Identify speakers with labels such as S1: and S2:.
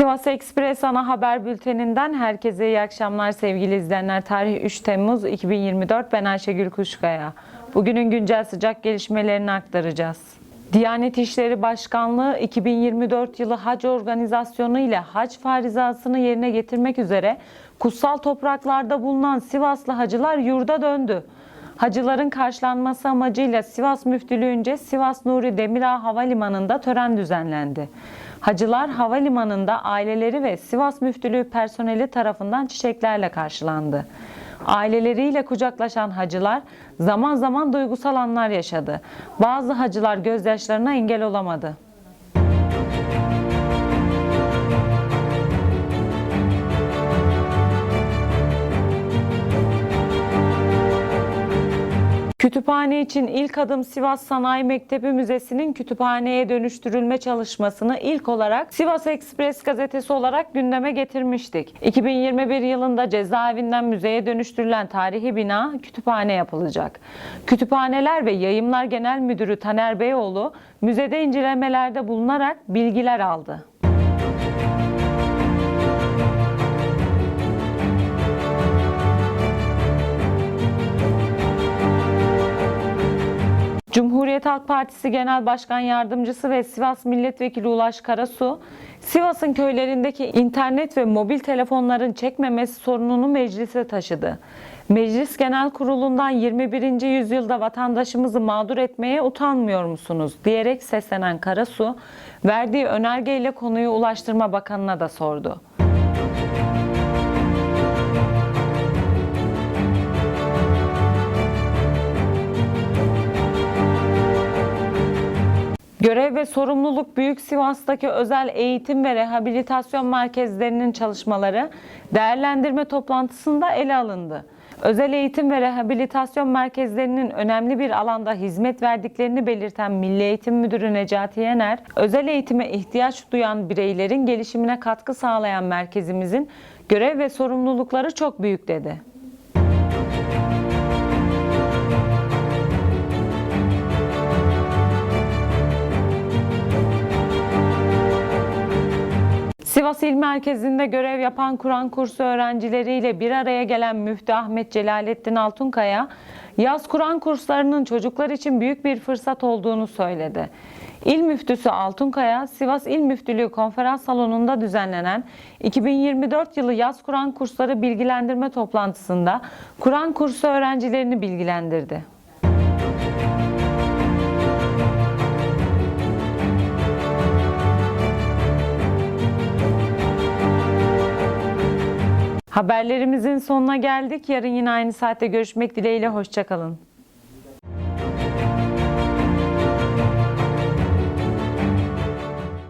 S1: Sivas Ekspres ana haber bülteninden herkese iyi akşamlar sevgili izleyenler. Tarih 3 Temmuz 2024 ben Ayşegül Kuşkaya. Bugünün güncel sıcak gelişmelerini aktaracağız. Diyanet İşleri Başkanlığı 2024 yılı hac organizasyonu ile hac farizasını yerine getirmek üzere kutsal topraklarda bulunan Sivaslı hacılar yurda döndü. Hacıların karşılanması amacıyla Sivas Müftülüğünce Sivas Nuri Demirağ Havalimanı'nda tören düzenlendi. Hacılar havalimanında aileleri ve Sivas Müftülüğü personeli tarafından çiçeklerle karşılandı. Aileleriyle kucaklaşan hacılar zaman zaman duygusal anlar yaşadı. Bazı hacılar gözyaşlarına engel olamadı. Kütüphane için ilk adım Sivas Sanayi Mektebi Müzesi'nin kütüphaneye dönüştürülme çalışmasını ilk olarak Sivas Ekspres gazetesi olarak gündeme getirmiştik. 2021 yılında cezaevinden müzeye dönüştürülen tarihi bina kütüphane yapılacak. Kütüphaneler ve Yayımlar Genel Müdürü Taner Beyoğlu müzede incelemelerde bulunarak bilgiler aldı. Cumhuriyet Halk Partisi Genel Başkan Yardımcısı ve Sivas Milletvekili Ulaş Karasu, Sivas'ın köylerindeki internet ve mobil telefonların çekmemesi sorununu meclise taşıdı. Meclis Genel Kurulu'ndan 21. yüzyılda vatandaşımızı mağdur etmeye utanmıyor musunuz diyerek seslenen Karasu, verdiği önergeyle konuyu Ulaştırma Bakanı'na da sordu. Görev ve sorumluluk Büyük Sivas'taki özel eğitim ve rehabilitasyon merkezlerinin çalışmaları değerlendirme toplantısında ele alındı. Özel eğitim ve rehabilitasyon merkezlerinin önemli bir alanda hizmet verdiklerini belirten Milli Eğitim Müdürü Necati Yener, özel eğitime ihtiyaç duyan bireylerin gelişimine katkı sağlayan merkezimizin görev ve sorumlulukları çok büyük dedi. Sivas İl Merkezi'nde görev yapan Kur'an kursu öğrencileriyle bir araya gelen Müftü Ahmet Celalettin Altunkaya, yaz Kur'an kurslarının çocuklar için büyük bir fırsat olduğunu söyledi. İl Müftüsü Altunkaya, Sivas İl Müftülüğü Konferans Salonu'nda düzenlenen 2024 yılı yaz Kur'an kursları bilgilendirme toplantısında Kur'an kursu öğrencilerini bilgilendirdi. Haberlerimizin sonuna geldik. Yarın yine aynı saatte görüşmek dileğiyle. Hoşçakalın.